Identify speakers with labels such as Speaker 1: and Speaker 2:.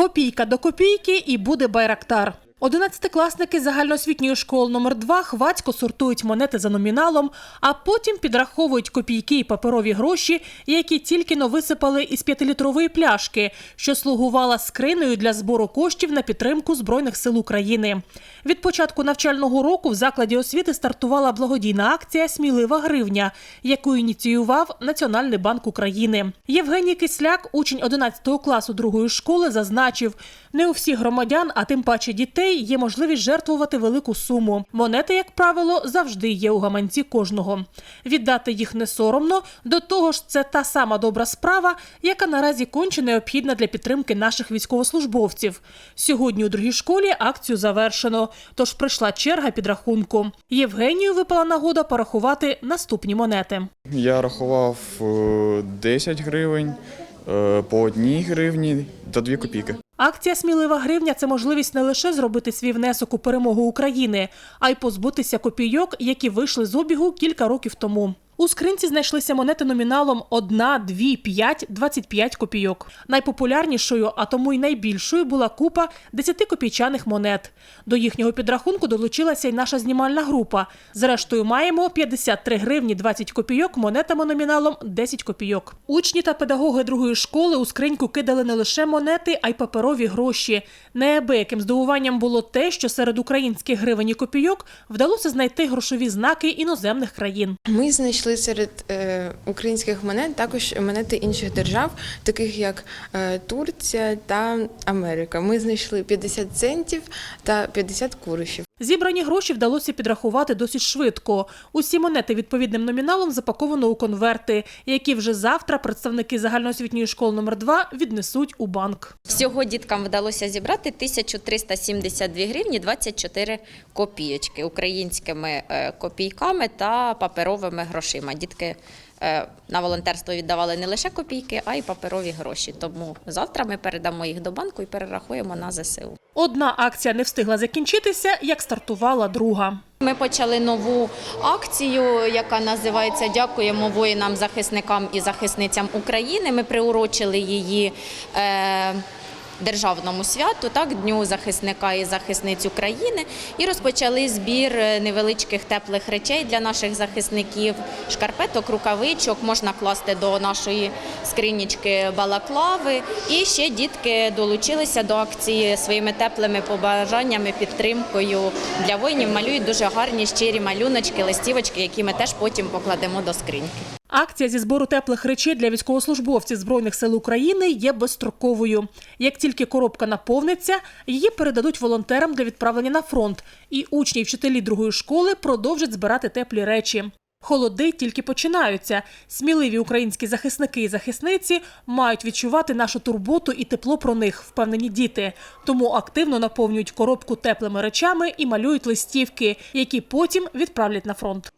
Speaker 1: Копійка до копійки і буде байрактар. Одинадцятикласники загальноосвітньої школи номер 2 хвацько сортують монети за номіналом, а потім підраховують копійки і паперові гроші, які тільки но висипали із п'ятилітрової пляшки, що слугувала скринею для збору коштів на підтримку збройних сил України. Від початку навчального року в закладі освіти стартувала благодійна акція Смілива гривня, яку ініціював Національний банк України. Євгеній Кисляк, учень 11 класу другої школи, зазначив, не у всіх громадян, а тим паче дітей, є можливість жертвувати велику суму. Монети, як правило, завжди є у гаманці кожного. Віддати їх не соромно. До того ж, це та сама добра справа, яка наразі конче необхідна для підтримки наших військовослужбовців. Сьогодні у другій школі акцію завершено, тож прийшла черга підрахунку. Євгенію випала нагода порахувати наступні монети.
Speaker 2: Я рахував е, 10 гривень е, по одній гривні та 2 копійки.
Speaker 1: Акція Смілива гривня це можливість не лише зробити свій внесок у перемогу України, а й позбутися копійок, які вийшли з обігу кілька років тому. У скринці знайшлися монети номіналом 1, 2, 5, 25 копійок. Найпопулярнішою, а тому й найбільшою, була купа 10-копійчаних монет. До їхнього підрахунку долучилася й наша знімальна група. Зрештою, маємо 53 гривні 20 копійок монетами номіналом 10 копійок. Учні та педагоги другої школи у скриньку кидали не лише монети, а й паперові гроші. Неабияким здивуванням було те, що серед українських гривень і копійок вдалося знайти грошові знаки іноземних країн.
Speaker 3: Ми знайшли серед е, українських монет також монети інших держав, таких як е, Турція та Америка. Ми знайшли 50 центів та 50 куришів.
Speaker 1: Зібрані гроші вдалося підрахувати досить швидко. Усі монети відповідним номіналом запаковано у конверти, які вже завтра представники загальноосвітньої школи номер 2 віднесуть у банк.
Speaker 4: Всього діткам вдалося зібрати 1372 гривні 24 копійочки українськими е, копійками та паперовими грошима. Дітки на волонтерство віддавали не лише копійки, а й паперові гроші. Тому завтра ми передамо їх до банку і перерахуємо на ЗСУ.
Speaker 1: Одна акція не встигла закінчитися, як стартувала друга.
Speaker 4: Ми почали нову акцію, яка називається Дякуємо воїнам, захисникам і захисницям України. Ми приурочили її. Е, Державному святу, так дню захисника і захисниць України, і розпочали збір е, невеличких теплих речей для наших захисників, шкарпеток, рукавичок. Можна класти до нашої скринічки балаклави. І ще дітки долучилися до акції своїми теплими побажаннями, підтримкою для воїнів. Малюють дуже гарні щирі малюночки, листівочки, які ми теж потім покладемо до скриньки.
Speaker 1: Акція зі збору теплих речей для військовослужбовців Збройних сил України є безстроковою. Як тільки коробка наповниться, її передадуть волонтерам для відправлення на фронт, і учні й вчителі другої школи продовжать збирати теплі речі. Холоди тільки починаються. Сміливі українські захисники і захисниці мають відчувати нашу турботу і тепло про них, впевнені діти. Тому активно наповнюють коробку теплими речами і малюють листівки, які потім відправлять на фронт.